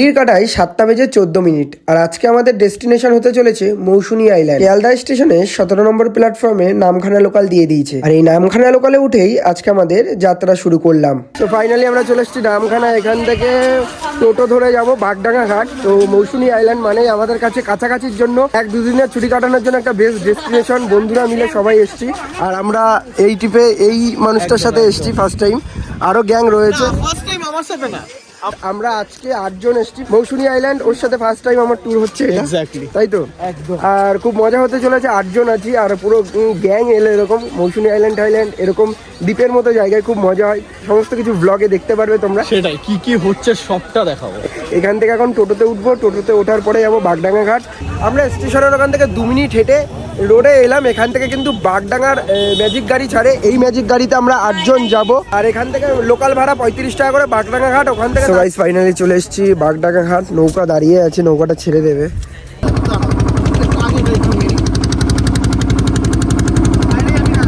ঘড়ির কাটায় সাতটা বেজে চোদ্দ মিনিট। আর আজকে আমাদের ডেস্টিনেশন হতে চলেছে মৌসুনি আইল্যান্ড। শিয়ালদা স্টেশনে সতেরো নম্বর প্ল্যাটফর্মে নামখানা লোকাল দিয়ে দিয়েছে। আর এই নামখানা লোকালে উঠেই আজকে আমাদের যাত্রা শুরু করলাম। তো ফাইনালি আমরা চলে এসেছি নামখানা। এখান থেকে টোটো ধরে যাব বাগডাঙ্গা ঘাট। তো মৌসুনি আইল্যান্ড মানে আমাদের কাছে কাছাকাছির জন্য এক দুদিনের ছুটি কাটানোর জন্য একটা বেস্ট ডেস্টিনেশন বন্ধুরা মিলে সবাই এসেছি। আর আমরা এই ট্রিপে এই মানুষটার সাথে এসেছি ফার্স্ট টাইম আরও গ্যাং রয়েছে। আমার সাথে না। আমরা আজকে আটজন এসেছি। মৌসুনি আইল্যান্ড ওর সাথে ফার্স্ট টাইম আমার ট্যুর হচ্ছে এটা। তাই তো? আর খুব মজা হতে চলেছে আটজন আছি আর পুরো গ্যাং এলো এরকম মৌসুনি আইল্যান্ড আইল্যান্ড এরকম দ্বীপের মতো জায়গায় খুব মজা হয়। সমস্ত কিছু ব্লগে দেখতে পারবে তোমরা। সেটাই কি কি হচ্ছে সবটা দেখাবো। এখান থেকে এখন টোটোতে উঠবো টোটোতে ওঠার পরে যাব বাগডাঙ্গা ঘাট। আমরা স্টেশনের ওখান থেকে দু মিনিট হেঁটে রোডে এলাম এখান থেকে কিন্তু বাগডাঙ্গার ম্যাজিক গাড়ি ছাড়ে। এই ম্যাজিক গাড়িতে আমরা আটজন যাব। আর এখান থেকে লোকাল ভাড়া পঁয়ত্রিশ টাকা করে বাগডাঙ্গা ঘাট ওখান থেকে ফাইনালি চলে এসেছি বাগডাঙ্গা ঘাট। নৌকা দাঁড়িয়ে আছে নৌকাটা ছেড়ে দেবে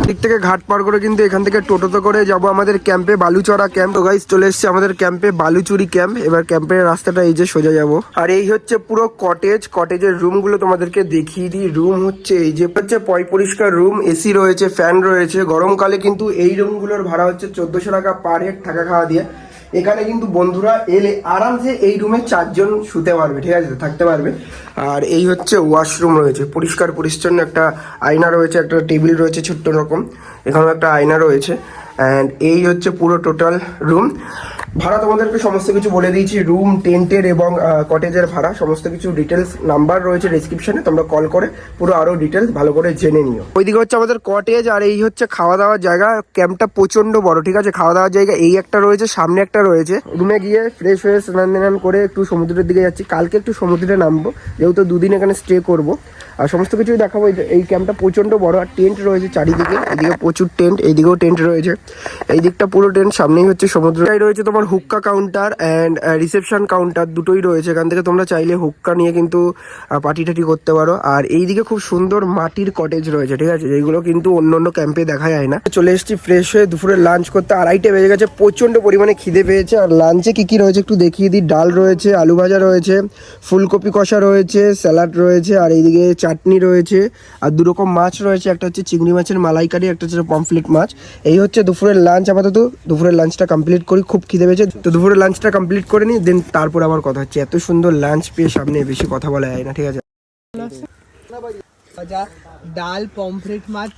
দিক থেকে ঘাট পার করে কিন্তু এখান থেকে টোটোতে করে যাব আমাদের ক্যাম্পে বালুচড়া ক্যাম্প তো গাইজ চলে এসছে আমাদের ক্যাম্পে বালুচুরি ক্যাম্প এবার ক্যাম্পের রাস্তাটা এই যে সোজা যাব। আর এই হচ্ছে পুরো কটেজ কটেজের রুমগুলো তোমাদেরকে দেখিয়ে দিই। রুম হচ্ছে এই যে, হচ্ছে পয় পরিষ্কার রুম এসি রয়েছে ফ্যান রয়েছে। গরমকালে কিন্তু এই রুমগুলোর ভাড়া হচ্ছে চোদ্দশো টাকা পার হেড থাকা খাওয়া দিয়ে। এখানে কিন্তু বন্ধুরা এলে আরামসে এই রুমে চারজন শুতে পারবে, ঠিক আছে? থাকতে পারবে। আর এই হচ্ছে ওয়াশরুম রয়েছে। পরিষ্কার, পরিচ্ছন্ন একটা আয়না রয়েছে, একটা টেবিল রয়েছে ছোট্ট রকম। এখানেও একটা আয়না রয়েছে। অ্যান্ড এই হচ্ছে পুরো টোটাল রুম ভাড়া তোমাদেরকে সমস্ত কিছু বলে দিয়েছি। রুম, টেন্টের এবং কটেজের ভাড়া, সমস্ত কিছু ডিটেলস নাম্বার রয়েছে ডিসক্রিপশনে তোমরা কল করে পুরো আরও ডিটেলস ভালো করে জেনে নিও। ওইদিকে হচ্ছে আমাদের কটেজ আর এই হচ্ছে খাওয়া দাওয়ার জায়গা ক্যাম্পটা প্রচণ্ড বড়, ঠিক আছে? খাওয়া দাওয়ার জায়গা এই একটা রয়েছে, সামনে একটা রয়েছে। রুমে গিয়ে ফ্রেশ হয়ে স্নান করে একটু সমুদ্রের দিকে যাচ্ছি। কালকে একটু সমুদ্রে নামবো, যেহেতু দুদিন এখানে স্টে করব। আর সমস্ত কিছুই দেখাবো। এই ক্যাম্পটা প্রচণ্ড বড়, আর টেন্ট রয়েছে চারিদিকে। এদিকে প্রচুর টেন্ট এইদিকেও টেন্ট রয়েছে। এই দিকটা পুরো টেন্ট সামনেই হচ্ছে সমুদ্র। রয়েছে তোমার হুক্কা কাউন্টার অ্যান্ড রিসেপশন কাউন্টার দুটোই রয়েছে। এখান থেকে তোমরা চাইলে হুক্কা নিয়ে কিন্তু পার্টি টাটি করতে পারো। আর এইদিকে খুব সুন্দর মাটির কটেজ রয়েছে, ঠিক আছে? যেগুলো কিন্তু অন্য অন্য ক্যাম্পে দেখা যায় না। চলে এসেছি ফ্রেশ হয়ে দুপুরে লাঞ্চ করতে। আড়াইটে বেজে গেছে প্রচণ্ড পরিমাণে খিদে পেয়েছে। আর লাঞ্চে কি কি রয়েছে একটু দেখিয়ে দিই। ডাল রয়েছে, আলু ভাজা রয়েছে, ফুলকপি কষা রয়েছে, স্যালাড রয়েছে, আর এইদিকে চাটনি রয়েছে, আর দু রকম মাছ রয়েছে, একটা হচ্ছে চিংড়ি মাছের মালাইকারি, একটা হচ্ছে পমফ্লেট মাছ। এই হচ্ছে দুপুরের লাঞ্চ আপাতত। দুপুরের লাঞ্চটা কমপ্লিট করি, খুব খিদে পেয়েছে। তো দুপুরের লাঞ্চটা কমপ্লিট করে নিই দেন তারপর আবার কথা হচ্ছে। এত সুন্দর লাঞ্চ পেয়ে সামনে বেশি কথা বলা যায় না, ঠিক আছে? ডাল পমফ্রেট মাছ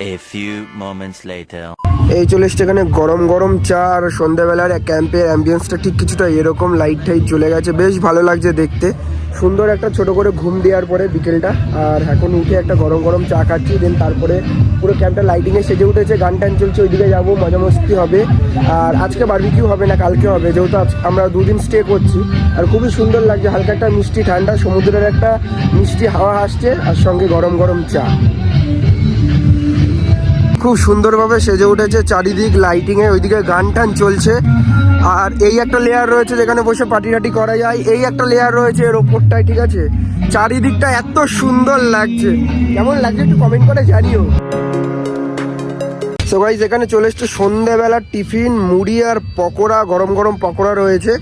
A few moments later. এই চলে এসছে এখানে গরম গরম চা আর সন্ধ্যাবেলার ক্যাম্পের অ্যাম্বিয়েন্সটা ঠিক কিছুটা এরকম লাইট টাইট চলে গেছে। বেশ ভালো লাগছে দেখতে। সুন্দর একটা ছোট করে ঘুম দেওয়ার পরে বিকেলটা। আর এখন উঠে একটা গরম গরম চা খাচ্ছি দেন তারপরে পুরো ক্যাম্পটা লাইটিংয়ে সেজে উঠেছে। গান টান চলছে, ওইদিকে যাব, মজা মস্তি হবে। আর আজকে বারবিকিউ হবে না, কালকে হবে। যেহেতু আজ- আমরা দুদিন স্টে করছি, আর খুবই সুন্দর লাগছে। হালকা একটা মিষ্টি ঠান্ডা, সমুদ্রের একটা মিষ্টি হাওয়া আসছে, আর সঙ্গে গরম গরম চা। খুব সুন্দরভাবে সেজে উঠেছে চারিদিক লাইটিং এ, ওইদিকে গান টান চলছে। আর এই একটা লেয়ার রয়েছে যেখানে বসে পার্টি টাটি করা যায়। এই একটা লেয়ার রয়েছে এর ওপরটায়, ঠিক আছে? চারিদিকটা এত সুন্দর লাগছে। কেমন লাগছে একটু কমেন্ট করে জানিও। সো গাইজ এখানে চলে এসছে সন্ধেবেলার টিফিন, মুড়ি আর পকোড়া, গরম গরম পকোড়া রয়েছে।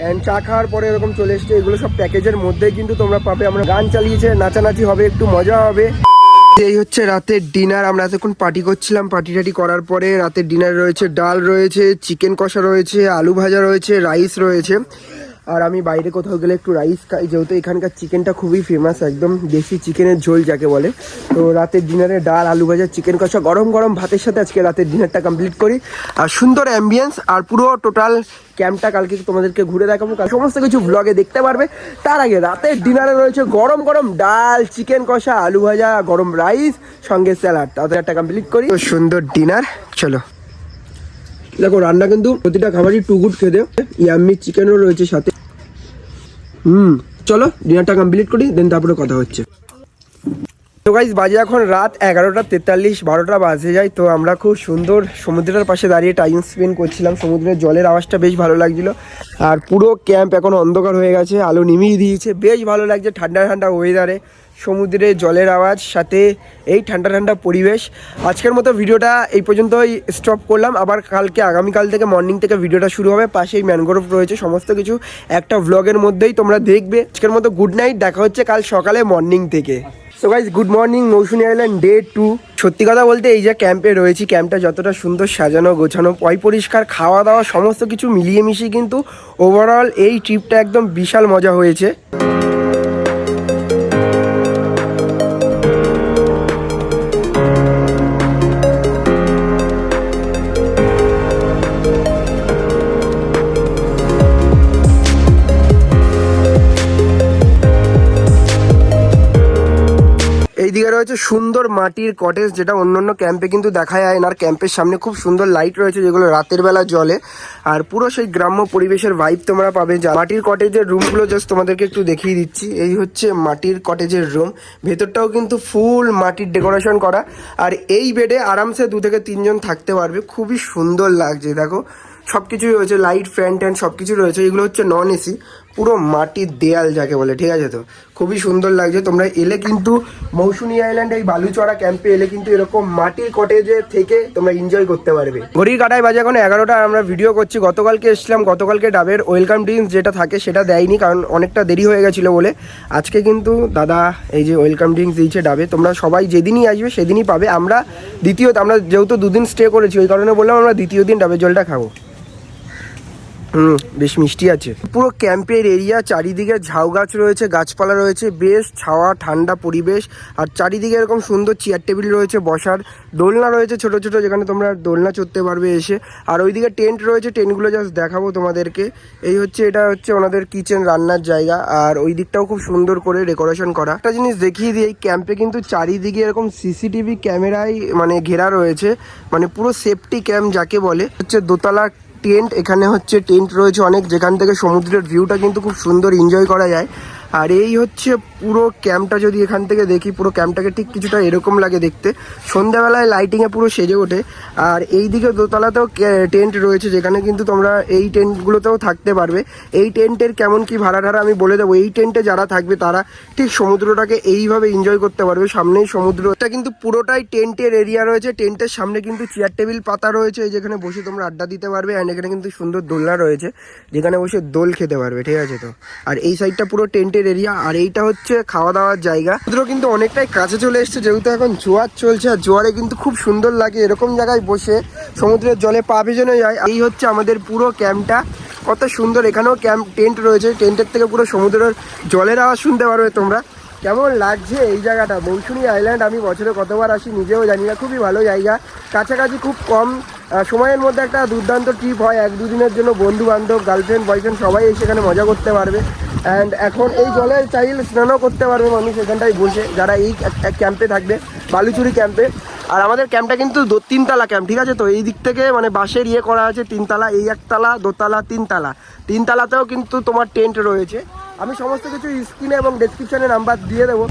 অ্যান্ড চা খাওয়ার পরে এরকম চলে এসছে। এগুলো সব প্যাকেজের মধ্যেই কিন্তু তোমরা পাবে। আমরা গান চালিয়েছে, নাচানাচি হবে, একটু মজা হবে। এই হচ্ছে রাতের ডিনার আমরা এতক্ষণ পার্টি করছিলাম পার্টি টাটি করার পরে রাতের ডিনার রয়েছে, ডাল রয়েছে চিকেন কষা রয়েছে, আলু ভাজা রয়েছে রাইস রয়েছে। আর আমি বাইরে কোথাও গেলে একটু রাইস খাই, যেহেতু এখানকার চিকেনটা খুবই ফেমাস একদম দেশি চিকেনের ঝোল যাকে বলে। তো রাতের ডিনারে ডাল, আলু ভাজা চিকেন কষা, গরম গরম ভাতের সাথে আজকে রাতের ডিনারটা কমপ্লিট করি। আর সুন্দর অ্যাম্বিয়েন্স আর পুরো টোটাল ক্যাম্পটা কালকে তোমাদেরকে ঘুরে দেখাবো। সমস্ত কিছু ব্লগে দেখতে পারবে। তার আগে রাতের ডিনারে রয়েছে গরম গরম ডাল চিকেন কষা, আলু ভাজা, গরম রাইস সঙ্গে স্যালাড তাদের একটা কমপ্লিট করি। সুন্দর ডিনার চলো। দেখো, রান্না কিন্তু প্রতিটা খাবারই টু গুড খেতে। ইয়াম্মি চিকেনও রয়েছে সাথে। হুম, চলো ডিনারটা কমপ্লিট করি দেন তারপরে কথা হচ্ছে। তো গাইজ বাজে এখন রাত এগারোটা তেতাল্লিশ, বারোটা বাজে যায় তো আমরা খুব সুন্দর সমুদ্রের পাশে দাঁড়িয়ে টাইম স্পেন্ড করছিলাম। সমুদ্রের জলের আওয়াজটা বেশ ভালো লাগছিল। আর পুরো ক্যাম্প এখন অন্ধকার হয়ে গেছে, আলো নিমিয়ে দিয়েছে, বেশ ভালো লাগছে ঠান্ডা ঠান্ডা ওয়েদারে সমুদ্রে জলের আওয়াজ, সাথে এই ঠান্ডা ঠান্ডা পরিবেশ। আজকের মতো ভিডিওটা এই পর্যন্তই স্টপ করলাম। আবার কালকে, আগামীকাল থেকে মর্নিং থেকে ভিডিওটা শুরু হবে। পাশেই ম্যানগ্রোভ রয়েছে, সমস্ত কিছু একটা ভ্লগের মধ্যেই তোমরা দেখবে। আজকের মতো গুড নাইট দেখা হচ্ছে কাল সকালে মর্নিং থেকে। So guys good morning Mousumi island day two সত্যি কথা বলতে এই যে ক্যাম্পে রয়েছি ক্যাম্পটা যতটা সুন্দর সাজানো, গোছানো, পয় পরিষ্কার খাওয়া দাওয়া সমস্ত কিছু মিলিয়ে মিশিয়ে কিন্তু ওভারঅল এই ট্রিপটা একদম বিশাল মজা হয়েছে। রয়েছে সুন্দর মাটির কটেজ যেটা অন্য অন্য ক্যাম্পে কিন্তু দেখা যায় না। আর ক্যাম্পের সামনে খুব সুন্দর লাইট রয়েছে যেগুলো রাতের বেলা জলে আর পুরো সেই গ্রাম্য পরিবেশের ভাইব তোমরা পাবে যা মাটির কটেজের রুমগুলো জাস্ট তোমাদেরকে একটু দেখিয়ে দিচ্ছি। এই হচ্ছে মাটির কটেজের রুম ভেতরটাও কিন্তু ফুল মাটির ডেকোরেশন করা। আর এই বেডে আরামসে দু থেকে তিনজন থাকতে পারবে। খুবই সুন্দর লাগছে, দেখো। সব কিছুই রয়েছে লাইট ফ্যান ট্যান সব কিছু রয়েছে। এগুলো হচ্ছে নন এসি পুরো মাটির দেয়াল যাকে বলে, ঠিক আছে তো? খুবই সুন্দর লাগছে। তোমরা এলে কিন্তু মৌসুমী আইল্যান্ড এই বালুচড়া ক্যাম্পে এলে কিন্তু এরকম মাটির কটেজে থেকে তোমরা এনজয় করতে পারবে। ঘড়ির কাটায় বাজে এখন এগারোটা, আমরা ভিডিও করছি। গতকালকে এসেছিলাম, গতকালকে ডাবের ওয়েলকাম ড্রিঙ্কস যেটা থাকে সেটা দেয়নি, কারণ অনেকটা দেরি হয়ে গেছিল বলে। আজকে কিন্তু দাদা এই যে ওয়েলকাম ড্রিঙ্কস দিয়েছে ডাবে, তোমরা সবাই যেদিনই আসবে সেদিনই পাবে। আমরা দ্বিতীয়ত আমরা যেহেতু দুদিন স্টে করেছি, ওই কারণে বললাম আমরা দ্বিতীয় দিন ডাবের জলটা খাব। হুম, বেশ মিষ্টি আছে। পুরো ক্যাম্পের এরিয়া, চারিদিকে ঝাউ গাছ রয়েছে, গাছপালা রয়েছে, বেশ ছাওয়া, ঠান্ডা পরিবেশ। আর চারিদিকে এরকম সুন্দর চেয়ার টেবিল রয়েছে বসার। দোলনা রয়েছে ছোট ছোট, যেখানে তোমরা দোলনা চড়তে পারবে এসে। আর ওইদিকে টেন্ট রয়েছে টেন্টগুলো জাস্ট দেখাবো তোমাদেরকে। এই হচ্ছে, এটা হচ্ছে ওনাদের কিচেন রান্নার জায়গা। আর ওই দিকটাও খুব সুন্দর করে ডেকোরেশন করা। একটা জিনিস দেখিয়ে দিই, এই ক্যাম্পে কিন্তু চারিদিকে এরকম সিসিটিভি ক্যামেরায় মানে ঘেরা রয়েছে। মানে পুরো সেফটি ক্যাম্প যাকে বলে, হচ্ছে দোতলা টেন্ট, এখানে হচ্ছে টেন্ট রয়েছে অনেক, যেখান থেকে সমুদ্রের ভিউটা কিন্তু খুব সুন্দর এনজয় করা যায়। আর এই হচ্ছে পুরো ক্যাম্পটা, যদি এখান থেকে দেখি, পুরো ক্যাম্পটাকে ঠিক কিছুটা এরকম লাগে দেখতে। সন্ধ্যাবেলায় লাইটিংয়ে পুরো সেজে ওঠে। আর এই দিকে দোতলাতেও টেন্ট রয়েছে, যেখানে কিন্তু তোমরা এই টেন্টগুলোতেও থাকতে পারবে। এই টেন্টের কেমন কি ভাড়া টাড়া আমি বলে দেবো। এই টেন্টে যারা থাকবে, তারা ঠিক সমুদ্রটাকে এইভাবে এনজয় করতে পারবে। সামনেই সমুদ্র। এটা কিন্তু পুরোটাই টেন্টের এরিয়া রয়েছে। টেন্টের সামনে কিন্তু চেয়ার টেবিল পাতা রয়েছে। যেখানে বসে তোমরা আড্ডা দিতে পারবে অ্যান্ড এখানে কিন্তু সুন্দর দোলনা রয়েছে, যেখানে বসে দোল খেতে পারবে। ঠিক আছে তো? আর এই সাইডটা পুরো টেন্টের এরিয়া আর এইটা হচ্ছে খাওয়া দাওয়ার জায়গা। সমুদ্র কিন্তু অনেকটাই কাছে চলে এসছে, যেহেতু এখন জোয়ার চলছে, আর জোয়ারে কিন্তু খুব সুন্দর লাগে, এরকম জায়গায় বসে সমুদ্রের জলে পা ভেজানো যায়। এই হচ্ছে আমাদের পুরো ক্যাম্পটা, কত সুন্দর। এখানেও ক্যাম্প, টেন্ট রয়েছে, টেন্টের থেকে পুরো সমুদ্রের জলের আওয়াজ শুনতে পারবে তোমরা। কেমন লাগছে এই জায়গাটা? মৌসুমী আইল্যান্ড আমি বছরে কতবার আসি নিজেও জানি না, খুবই ভালো জায়গা। কাছাকাছি খুব কম সময়ের মধ্যে একটা দুর্দান্ত ট্রিপ হয়, এক দুদিনের জন্য বন্ধু বান্ধব গার্লফ্রেন্ড বয়ফ্রেন্ড সবাই এসে এখানে মজা করতে পারবে। অ্যান্ড এখন এই জলে চাইলে স্নানও করতে পারবে মানুষ এখানটায় বসে, যারা এই ক্যাম্পে থাকবে, বালুচুরি ক্যাম্পে আর আমাদের ক্যাম্পটা কিন্তু তিনতলা ক্যাম্প ঠিক আছে তো? এই দিক থেকে মানে বাঁশের ইয়ে করা আছে, তিনতলা, এই একতলা, দোতলা, তিনতলা। তিনতলাতেও কিন্তু তোমার টেন্ট রয়েছে। আমি সমস্ত কিছু স্ক্রিনে এবং ডেসক্রিপশনে নাম্বার দিয়ে দেবো।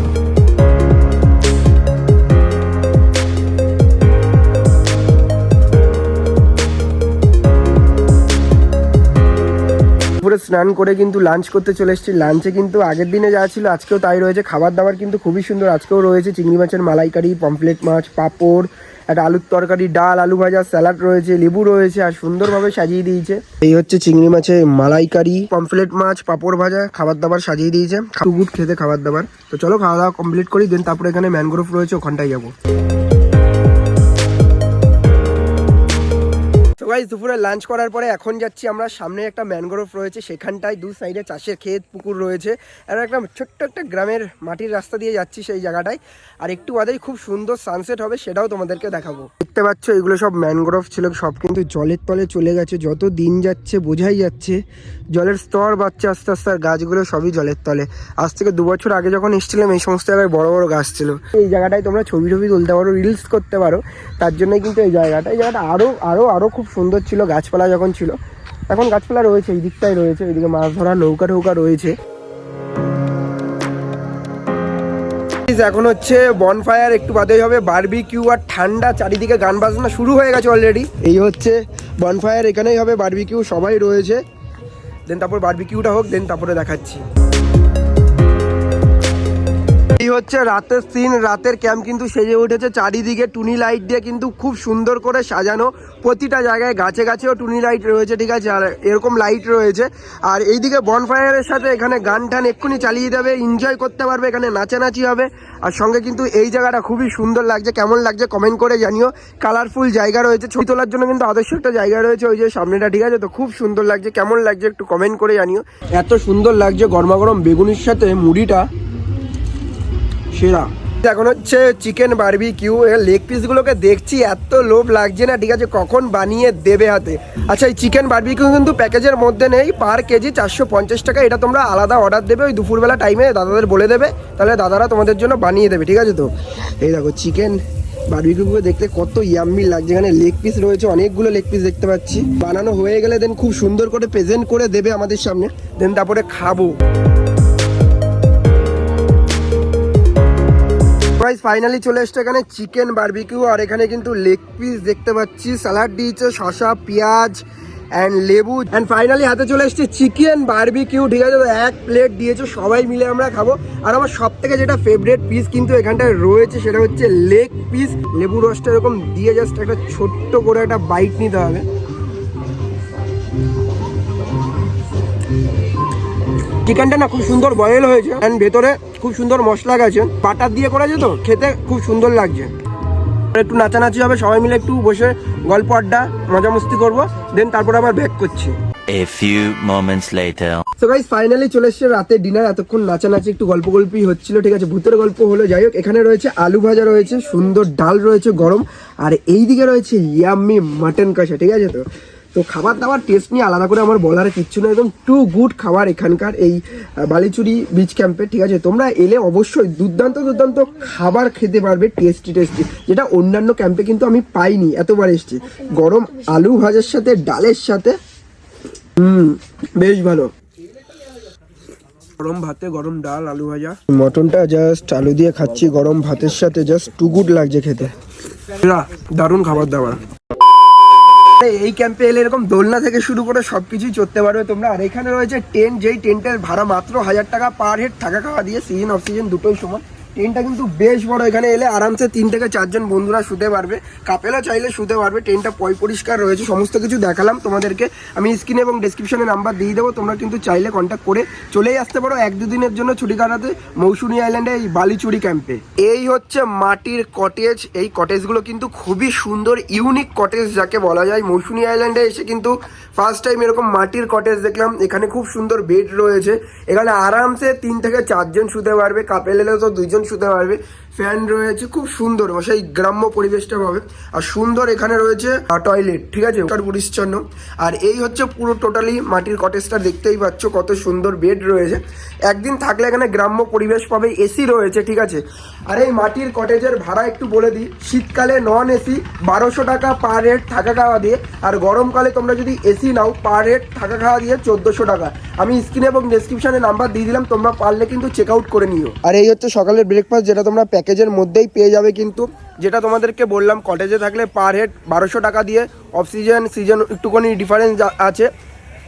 পুরো স্নান করে কিন্তু লাঞ্চ করতে চলে এসেছি। লাঞ্চে কিন্তু আগের দিনে যা ছিল, আজকেও তাই রয়েছে। খাবার দাবার কিন্তু খুবই সুন্দর। আজকেও রয়েছে চিংড়ি মাছের মালাইকারি, পমফ্লেট মাছ, পাঁপড় একটা আলুর তরকারি, ডাল, আলু ভাজা, স্যালাড রয়েছে, লেবু রয়েছে, আর সুন্দরভাবে সাজিয়ে দিয়েছে। এই হচ্ছে চিংড়ি মাছের মালাইকারি, পমফ্লেট মাছ, পাঁপড় ভাজা খাবার দাবার সাজিয়ে দিয়েছে। গুড খেতে খাবার দাবার তো চলো খাওয়া দাওয়া কমপ্লিট করি দেন তারপরে এখানে ম্যানগ্রোভ রয়েছে, ওখানটায় যাব। তো গাইজ দুপুরে লাঞ্চ করার পরে এখন যাচ্ছি আমরা, সামনে একটা ম্যানগ্রোভ রয়েছে, সেখানটায় দু সাইডে চাষের ক্ষেত, পুকুর রয়েছে। আর একটা ছোট্ট একটা গ্রামের মাটির রাস্তা দিয়ে যাচ্ছি সেই জায়গাটায়। আর একটু বাদেই খুব সুন্দর সানসেট হবে, সেটাও তোমাদেরকে দেখাবো। দেখতে পাচ্ছ, এগুলো সব ম্যানগ্রোভ ছিল, সব কিন্তু জলের তলে চলে গেছে। যত দিন যাচ্ছে, বোঝাই যাচ্ছে, জলের স্তর বাড়ছে আস্তে আস্তে, আর গাছগুলো সবই জলের তলে। আজ থেকে দু বছর আগে যখন এসেছিলাম, এই সমস্ত জায়গায় বড় বড় গাছ ছিল। এই জায়গাটায় তোমরা ছবি টবি তুলতে পারো রিলস করতে পারো। তার জন্যই কিন্তু এই জায়গাটা এই জায়গাটা আরও আরও আরও খুব সুন্দর ছিল, গাছপালা যখন ছিল, এখন গাছপালা রয়েছে, এই দিকটাই রয়েছে এইদিকে মাছ ধরা, নৌকা টৌকা রয়েছে। এখন হচ্ছে বনফায়ার একটু বাদেই হবে বারবিকিউ আর ঠান্ডা, চারিদিকে গান বাজনা শুরু হয়ে গেছে অলরেডি এই হচ্ছে বনফায়ার এখানেই হবে বারবিকিউ সবাই রয়েছে। দেন তারপর বারবিকিউটা হোক দেন তারপরে দেখাচ্ছি। হচ্ছে রাতের সিন রাতের ক্যাম্প কিন্তু সেজে উঠেছে। চারিদিকে টুনি লাইট দিয়ে কিন্তু খুব সুন্দর করে সাজানো। প্রতিটা জায়গায় গাছে গাছেও টুনি লাইট রয়েছে, ঠিক আছে? আর এরকম লাইট রয়েছে। আর এইদিকে বনফায়ারের সাথে এখানে গান টান এক্ষুনি চালিয়ে দেবে এনজয় করতে পারবে, এখানে নাচানাচি হবে। আর সঙ্গে কিন্তু এই জায়গাটা খুবই সুন্দর লাগছে, কেমন লাগছে কমেন্ট করে জানিও। কালারফুল জায়গা রয়েছে, ছবি তোলার জন্য কিন্তু আদর্শ একটা জায়গা রয়েছে ওই যে সামনেটা, ঠিক আছে? তো খুব সুন্দর লাগছে, কেমন লাগছে একটু কমেন্ট করে জানিও। এত সুন্দর লাগছে গরমা গরম বেগুনির সাথে মুড়িটা। সেরা। এখন হচ্ছে চিকেন বারবি কিউ লেগ পিসগুলোকে দেখছি, এত লোভ লাগছে না, ঠিক আছে, কখন বানিয়ে দেবে হাতে। আচ্ছা এই চিকেন বারবি কিউ কিন্তু প্যাকেজের মধ্যে নেই, পার কেজি চারশো পঞ্চাশ টাকা, এটা তোমরা আলাদা অর্ডার দেবে, ওই দুপুরবেলা টাইমে দাদাদের বলে দেবে, তাহলে দাদারা তোমাদের জন্য বানিয়ে দেবে, ঠিক আছে তো? এই দেখো, চিকেন বারবিকিউগুলো দেখতে কত ইয়াম্মি লাগছে, এখানে লেগ পিস রয়েছে, অনেকগুলো লেগ পিস দেখতে পাচ্ছি। বানানো হয়ে গেলে দেন খুব সুন্দর করে প্রেজেন্ট করে দেবে আমাদের সামনে দেন তারপরে খাব। গাইস ফাইনালি চলে এসছে এখানে চিকেন বারবিকিউ আর এখানে কিন্তু লেগ পিস দেখতে পাচ্ছি স্যালাড দিয়েছে, শসা, পেঁয়াজ অ্যান্ড লেবু। অ্যান্ড ফাইনালি হাতে চলে এসছে চিকেন বারবিকিউ ঠিক আছে? এক প্লেট দিয়েছে, সবাই মিলে আমরা খাব। আর আমার সব থেকে যেটা ফেভারিট পিস কিন্তু এখানটায় রয়েছে, সেটা হচ্ছে লেগ পিস লেবু রসটা এরকম দিয়ে জাস্ট একটা ছোট্ট করে একটা বাইট নিতে হবে। চিকেনটা না খুব সুন্দর বয়েল হয়েছে অ্যান্ড ভেতরে খুব সুন্দর মশলা গেছে। বাটার দিয়ে করা যেত খেতে খুব সুন্দর লাগছে। একটু নাচানাচি হবে সবাই মিলে একটু বসে গল্প আড্ডা মজা মস্তি করব দেন তারপর আবার ব্যাক করছি। A few moments later. তো গাইস ফাইনালি চলে এসছে রাতে ডিনার এতক্ষণ নাচানাচি একটু গল্প গল্পই হচ্ছিল ঠিক আছে? ভূতের গল্প হলো যাই হোক এখানে রয়েছে আলু ভাজা রয়েছে সুন্দর ডাল রয়েছে গরম আর এই দিকে রয়েছে ইয়াম্মি মাটন কষা ঠিক আছে তো? তো খাবার দাবার টেস্ট নিয়ে আলাদা করে আমার বলার কিচ্ছু না একদম টু গুড খাবার এখানকার এই বালিচুরি বিচ ক্যাম্পে ঠিক আছে? তোমরা এলে অবশ্যই দুর্দান্ত দুর্দান্ত খাবার খেতে পারবে টেস্টি টেস্টি যেটা অন্যান্য ক্যাম্পে কিন্তু আমি পাইনি, এতবার এসছি। গরম আলু ভাজার সাথে, ডালের সাথে, হুম, বেশ ভালো। গরম ভাতে গরম ডাল, আলু ভাজা। মটনটা জাস্ট আলু দিয়ে খাচ্ছি, গরম ভাতের সাথে জাস্ট টু গুড লাগছে খেতে। দারুণ খাবার দাবার। এই ক্যাম্পে এলে এরকম দোলনা থেকে শুরু করে সব কিছুই চড়তে পারবে তোমরা। আর এখানে রয়েছে টেন্ট, যেই টেন্টের ভাড়া মাত্র হাজার টাকা পার হেড থাকা খাওয়া দিয়ে সিজন অফ সিজন দুটোই সমান। টেন্টটা কিন্তু বেশ বড়। এখানে এলে আরামসে তিন থেকে চারজন বন্ধুরা শুতে পারবে। কাপেলও চাইলে শুতে পারবে। টেন্টটা পয় পরিষ্কার রয়েছে। সমস্ত কিছু দেখালাম তোমাদেরকে। আমি স্ক্রিনে এবং ডিসক্রিপশনে নাম্বার দিয়ে দেবো। তোমরা কিন্তু চাইলে কন্ট্যাক্ট করে চলেই আসতে পারো। এক দুদিনের জন্য ছুটি কাটাতে মৌসুমী আইল্যান্ডে এই বালিচুরি ক্যাম্পে এই হচ্ছে মাটির কটেজ এই কটেজগুলো কিন্তু খুবই সুন্দর ইউনিক কটেজ যাকে বলা যায়। মৌসুমী আইল্যান্ডে এসে কিন্তু ফার্স্ট টাইম এরকম মাটির কটেজ দেখলাম। এখানে খুব সুন্দর বেড রয়েছে। এখানে আরামসে তিন থেকে চারজন শুতে পারবে। কাপেল এলে তো দুইজন শুতে পারবে। ফ্যান রয়েছে, খুব সুন্দর সেই গ্রাম্য পরিবেশটা পাবে আর সুন্দর এখানে রয়েছে টয়লেট, ঠিক আছে? পরিচ্ছন্ন। আর এই হচ্ছে পুরো টোটালি মাটির কটেজটা, দেখতেই পাচ্ছ কত সুন্দর বেড রয়েছে। একদিন থাকলে এখানে গ্রাম্য পরিবেশ পাবে, এসি রয়েছে, ঠিক আছে? আর এই মাটির কটেজের ভাড়া একটু বলে দিই। শীতকালে নন এসি বারোশো টাকা পার হেড থাকা খাওয়া দিয়ে, আর গরমকালে তোমরা যদি এসি নাও পার হেড থাকা খাওয়া দিয়ে চোদ্দোশো টাকা। আমি স্ক্রিনে এবং ডেসক্রিপশনে নাম্বার দিয়ে দিলাম, তোমরা পারলে কিন্তু চেক আউট করে নিও। আর এই হচ্ছে সকালের ব্রেকফাস্ট যেটা তোমরা প্যাকেজের মধ্যেই পেয়ে যাবে কিন্তু, যেটা তোমাদেরকে বললাম কটেজে থাকলে পার হেড বারোশো টাকা দিয়ে অফসিজেন সিজন একটুখানি ডিফারেন্স আছে।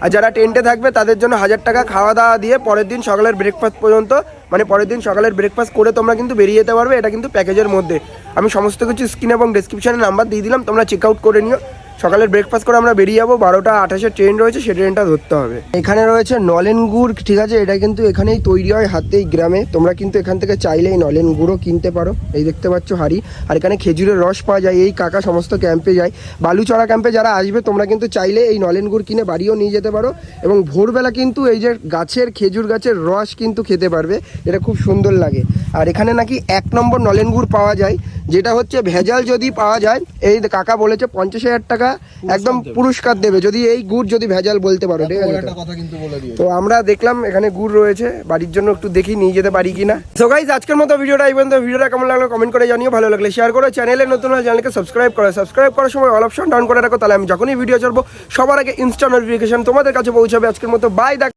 আর যারা টেন্টে থাকবে, তাদের জন্য হাজার টাকা খাওয়া দাওয়া দিয়ে পরের দিন সকালের ব্রেকফাস্ট পর্যন্ত মানে পরের দিন সকালের ব্রেকফাস্ট করে তোমরা কিন্তু বেরিয়ে যেতে পারবে, এটা কিন্তু প্যাকেজের মধ্যে। আমি সমস্ত কিছু স্ক্রিন এবং ডিসক্রিপশানে নাম্বার দিয়ে দিলাম, তোমরা চেক আউট করে নিও। সকালের ব্রেকফাস্ট করে আমরা বেরিয়ে যাব। বারোটা আঠাশে ট্রেন রয়েছে সেই ট্রেনটা ধরতে হবে। এখানে রয়েছে নলেন গুড় ঠিক আছে? এটা কিন্তু এখানেই তৈরি হয়, হাতেই গ্রামে। তোমরা কিন্তু এখান থেকে চাইলেই নলেন গুড়ও কিনতে পারো। এই দেখতে পাচ্ছ হাড়ি। আর এখানে খেজুরের রস পাওয়া যায়, এই কাকা সমস্ত ক্যাম্পে যায়। বালুচড়া ক্যাম্পে যারা আসবে, তোমরা কিন্তু চাইলে এই নলেন গুড় কিনে বাড়িও নিয়ে যেতে পারো। এবং ভোরবেলা কিন্তু এই যে গাছের, খেজুর গাছের রস কিন্তু খেতে পারবে। এটা খুব সুন্দর লাগে। আর এখানে নাকি এক নম্বর নলেন গুড় পাওয়া যায়, যেটা হচ্ছে ভেজাল যদি পাওয়া যায়, এই কাকা বলেছে পঞ্চাশ হাজার টাকা একদম পুরস্কার দেবে। যদি এই গুড় যদি ভেজাল বলতে পারো ঠিক আছে তো? তো আমরা দেখলাম এখানে গুড় রয়েছে বাড়ির জন্য একটু দেখি নিয়ে যেতে পারি কিনা। সো গাইজ আজকের মতো ভিডিওটা এই পর্যন্ত। ভিডিওটা কেমন লাগল কমেন্ট করে জানিও। ভালো লাগলে শেয়ার করো। চ্যানেলে নতুন হলে চ্যানেলকে সাবস্ক্রাইব করো। সাবস্ক্রাইব করার সময় অল অপশন ডাউন করে রাখো। তাহলে আমি যখনই ভিডিও চলবো সবার আগে ইনস্টা নোটিফিকেশন তোমাদের কাছে পৌঁছাবে। আজকের মতো বাই দেখ